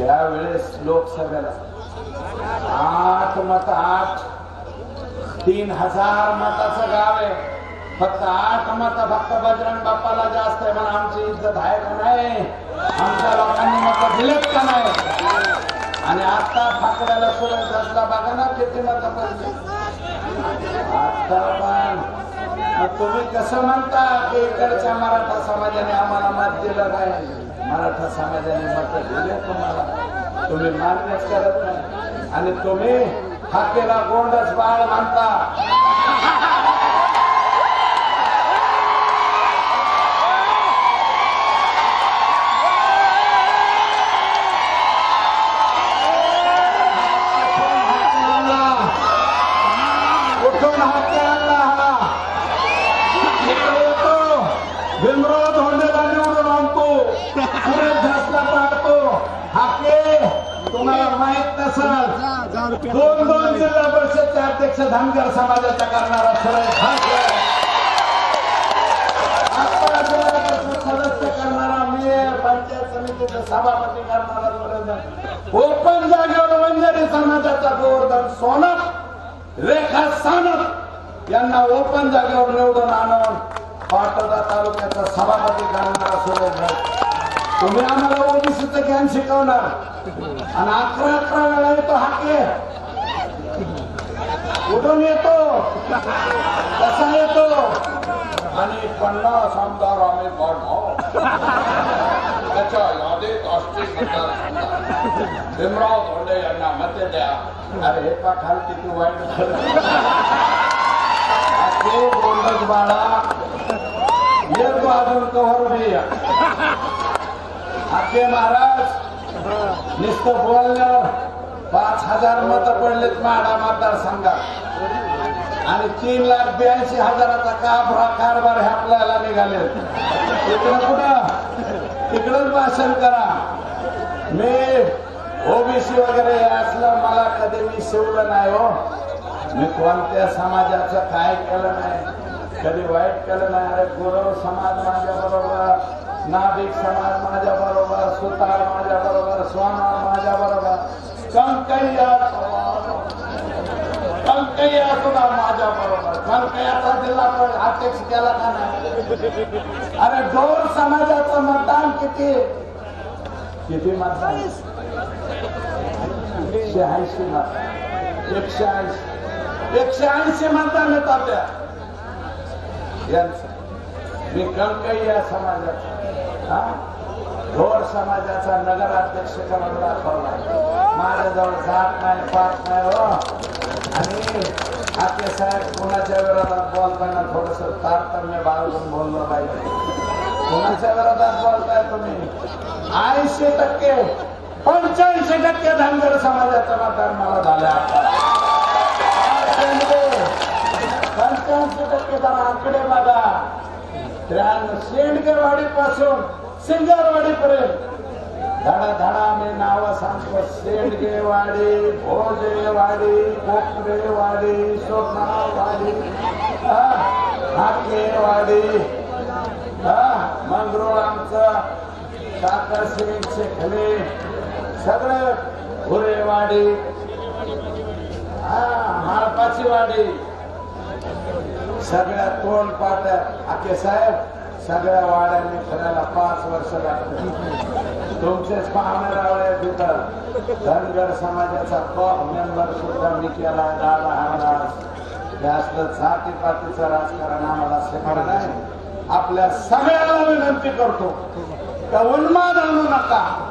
त्यावेळेस लोकसभेला आठ मत आठ तीन हजार मताचं गाव आहे. फक्त आठ मत फक्त बजरंग बाप्पाला जास्त आहे. पण आमची इज्जत आहे का नाही? आमच्या लोकांनी मत दिलेत का नाही? आणि आता फाकड्याला सुरेश असला बघा ना किती मत पडली आता पण. तुम्ही कसं म्हणता की इकडच्या मराठा समाजाने आम्हाला मत दिलं नाही? मराठा समाजाने मत दिले तुम्हाला? तुम्ही मान्यच करत नाही. आणि तुम्ही हाकेला गोंडच बाळ मानता कुठून हाके आणला हा. इकडे भीमराव धोंडेला निवडून आणतो सुरेश धासला पाहतो हाके तुम्हाला माहीत नसल दोन दोन जिल्हा परिषदचे अध्यक्ष धनगर समाजाचा करणारा सुरेश अकरा जिल्हा परिषद सदस्य करणारा मेयर पंचायत समितीचा सभापती करणारा सुरेश ओपन जागेवर वंजारी समाजाचा गोवर्धन सोनक रेखा सानप यांना ओपन जागेवर निवडून आणून पाटोदा तालुक्याचा सभापती करणारा सुरेंद्र. तुम्ही आम्हाला ओबीसीचं ज्ञान शिकवणार. आणि अकरा अकरा वेळा येतो हाके. कुठून येतो. कसा येतो? आणि पन्नास आमदार आम्ही काढणार त्याच्या यादीत असतील भीमराव धोंडे यांना मते द्या. अरे हे पाठाल किती वाईट झालं? ते गोंडस बाळा. येतो अजून कव्हर बी आखे महाराज नुसतं बोलल्यावर पाच हजार मत पडलेत माडा मतदारसंघात. आणि तीन लाख ब्याऐंशी हजाराचा काबरा कारभार हे आपल्याला निघाले इकडं कुठं? तिकडच भाषण करा. मी ओबीसी वगैरे असलं मला कधी मी शिवलं नाही हो. मी कोणत्या समाजाचं काय केलं नाही. कधी वाईट केलं नाही. अरे गुरव समाज माझ्या बरोबर नाभिक समाज माझ्या बरोबर सुतार माझ्या बरोबर सोनार माझ्या बरोबर. कंकैया कंकैया तुला माझ्या बरोबर कंकैयाचा जिल्हा पण अध्यक्ष केला का नाही अरे डोर समाजाचं मतदान किती? किती मतदान? एकशे ऐंशी. मतदान एकशे ऐंशी एकशे ऐंशी मतदान येत त्या यांचं. मी कंकैया समाजाचा. हा? ढोर समाजाचा नगराध्यक्ष करून दाखवला माझ्याजवळ जात नाही पाच नाही हो. आणि आपले साहेब कोणाच्या विरोधात बोलताना थोडस तारतम्य बाळगून बोललं पाहिजे. कोणाच्या विरोधात बोलताय तुम्ही? ऐंशी टक्के पंच्याऐंशी टक्के धनगर समाजाचा मतदान मला झाले पंच्याऐंशी टक्के जरा आकडे बघा. त्या शेंडगेवाडी पासून सिंगरवाडी पर्यंत धडा धडा मी नाव सांगतो. शेंडगेवाडी भोजेवाडी कोकरेवाडी सोनावाडी हाकेवाडी. मंगरूळ आमचं साखर सिंग शेखले सगळं हुरेवाडी हा माळपाची वाडी सगळ्या तोंड पाट्या आके साहेब सगळ्या वाड्यांनी फिरायला पाच वर्ष लागतात तुमचेच पाहणार रावळे तिथं धनगर समाजाचा कॉप मेंबर सुद्धा मी केला दादा आणला जास्त जाती पातीचं राजकारण आम्हाला शिकणार नाही. आपल्या सगळ्याला विनंती करतो. का उन्माद आणू नका?